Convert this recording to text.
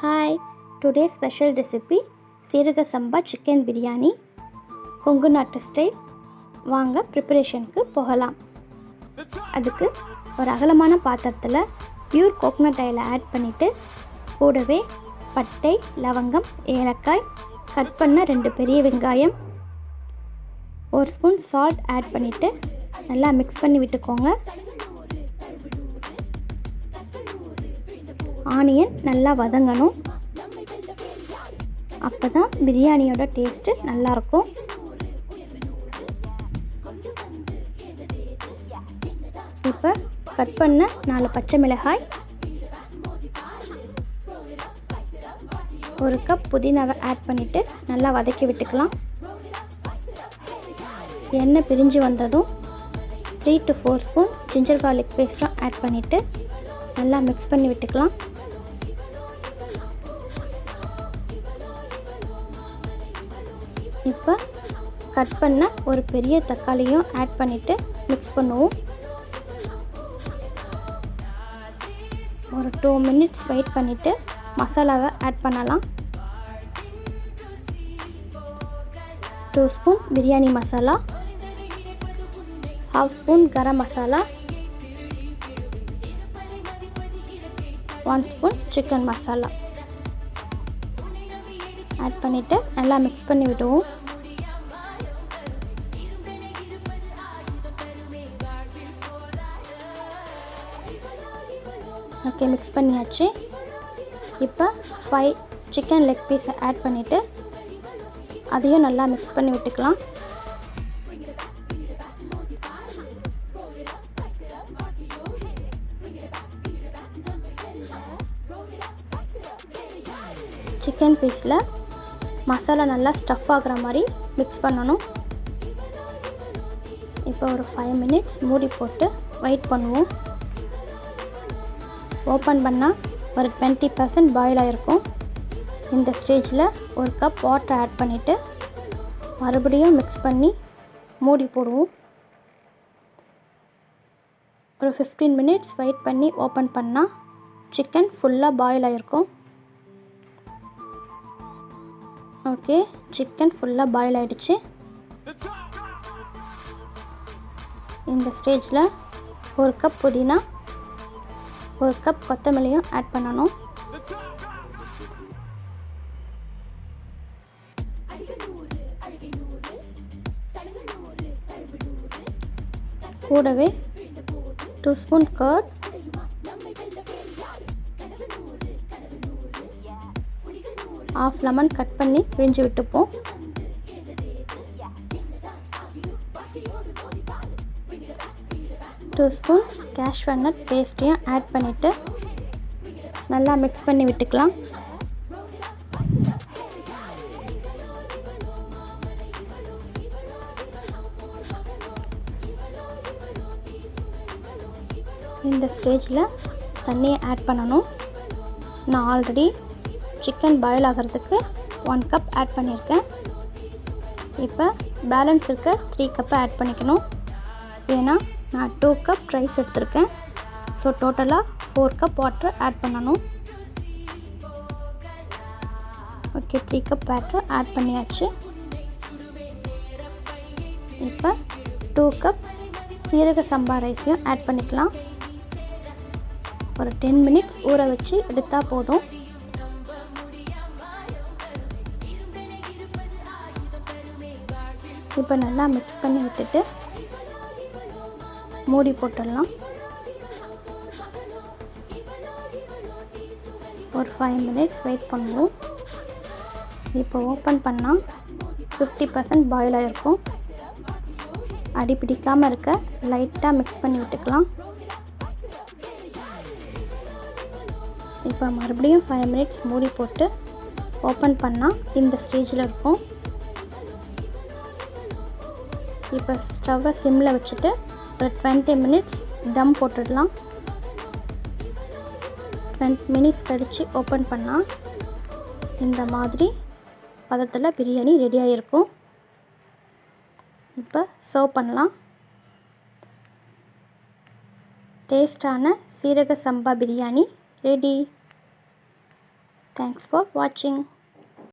Hi today special recipe சீரக சம்பா chicken biryani Kongu நாட்டு style வாங்க ப்ரிப்பரேஷனுக்கு போகலாம். அதுக்கு ஒரு அகலமான பாத்திரத்தில் பியூர் கோகோனட் ஆயில் ஆட் பண்ணிவிட்டு கூடவே பட்டை லவங்கம் ஏலக்காய் கட் பண்ண ரெண்டு பெரிய வெங்காயம் ஒரு ஸ்பூன் சால்ட் ஆட் பண்ணிவிட்டு நல்லா மிக்ஸ் பண்ணி விட்டுக்கோங்க. ஆனியன் நல்லா வதங்கணும். அப்போ தான் பிரியாணியோட டேஸ்ட்டு நல்லாயிருக்கும். இப்போ கட் பண்ண நாலு பச்சை மிளகாய் ஒரு கப் புதினாவை ஆட் பண்ணிவிட்டு நல்லா வதக்கி விட்டுக்கலாம். எண்ணெய் பிரிஞ்சு வந்ததும் three to four spoon ginger garlic பேஸ்ட்டும் add பண்ணிவிட்டு நல்லா மிக்ஸ் பண்ணி விட்டுக்கலாம். இப்போ கட் பண்ண ஒரு பெரிய தக்காளியும் ஆட் பண்ணிவிட்டு மிக்ஸ் பண்ணுவோம். ஒரு டூ மினிட்ஸ் வெயிட் பண்ணிவிட்டு மசாலாவை ஆட் பண்ணலாம். Two spoon biryani masala half spoon garam masala one spoon chicken masala. Add பண்ணிவிட்டு நல்லா மிக்ஸ் பண்ணி விடுவோம். ஓகே மிக்ஸ் பண்ணியாச்சு. இப்போ ஃபைவ் சிக்கன் லெக் பீஸை ஆட் பண்ணிவிட்டு அதையும் நல்லா மிக்ஸ் பண்ணி விட்டுக்கலாம். சிக்கன் பீஸில் மசாலா நல்லா ஸ்டஃப் ஆகிற மாதிரி மிக்ஸ் பண்ணணும். இப்போ ஒரு ஃபைவ் மினிட்ஸ் மூடி போட்டு வெயிட் பண்ணுவோம். ஓப்பன் பண்ணால் ஒரு டுவெண்ட்டி பர்சன்ட் பாயில் ஆகிருக்கும் இந்த ஸ்டேஜில் ஒரு கப் வாட்டர் ஆட் பண்ணிவிட்டு மறுபடியும் மிக்ஸ் பண்ணி மூடி போடுவோம். ஒரு ஃபிஃப்டீன் மினிட்ஸ் வெயிட் பண்ணி ஓப்பன் பண்ணால் சிக்கன் ஃபுல்லாக பாயில் ஆகிருக்கும் ஓகே சிக்கன் ஃபுல்லாக பாயில் ஆகிடுச்சு இந்த ஸ்டேஜில் ஒரு கப் புதினா ஒரு கப் கொத்தமல்லியும் ஆட் பண்ணணும். கூடவே two spoon curd half lemon cut பண்ணி பிழிஞ்சு விட்டுப்போம். டூ ஸ்பூன் கேஷ்யூ நட் பேஸ்ட்டையும் ஆட் பண்ணிவிட்டு நல்லா மிக்ஸ் பண்ணி விட்டுக்கலாம். இந்த ஸ்டேஜில் தண்ணியை ஆட் பண்ணணும். நான் ஆல்ரெடி சிக்கன் பாயில் ஆகிறதுக்கு ஒன் கப் ஆட் பண்ணியிருக்கேன். இப்போ பேலன்ஸ் இருக்க த்ரீ கப்பை ஆட் பண்ணிக்கணும். ஏன்னா நான் டூ கப் ரைஸ் எடுத்திருக்கேன். ஸோ டோட்டலாக ஃபோர் கப் வாட்டர் ஆட் பண்ணணும். Okay three cup water add பண்ணியாச்சு. இப்போ டூ கப் சீரக சம்பா ரைஸையும் ஆட் பண்ணிக்கலாம். ஒரு டென் மினிட்ஸ் ஊற வச்சு எடுத்தால் போதும். இப்போ நல்லா மிக்ஸ் பண்ணி விட்டுட்டு மூடி போட்டுடலாம். ஒரு ஃபைவ் மினிட்ஸ் வெயிட் பண்ணுவோம். இப்போ ஓப்பன் பண்ணால் ஃபிஃப்டி பர்சன்ட் பாயில் ஆகிருக்கும் அடி பிடிக்காமல் இருக்க லைட்டாக மிக்ஸ் பண்ணி விட்டுக்கலாம். இப்போ மறுபடியும் ஃபைவ் மினிட்ஸ் மூடி போட்டு ஓப்பன் பண்ணால் இந்த ஸ்டேஜில் இருக்கும். இப்போ ஸ்டவ்வை சிம்மில் வச்சுட்டு ஒரு டுவெண்ட்டி மினிட்ஸ் டம் போட்டுடலாம். டுவெண்ட்டி மினிட்ஸ் கழித்து ஓப்பன் பண்ணால் இந்த மாதிரி பதத்தில் பிரியாணி ரெடியாக இருக்கும் இப்போ சர்வ் பண்ணலாம். டேஸ்டான சீரக சம்பா பிரியாணி ரெடி தேங்க்ஸ் ஃபார் வாட்சிங்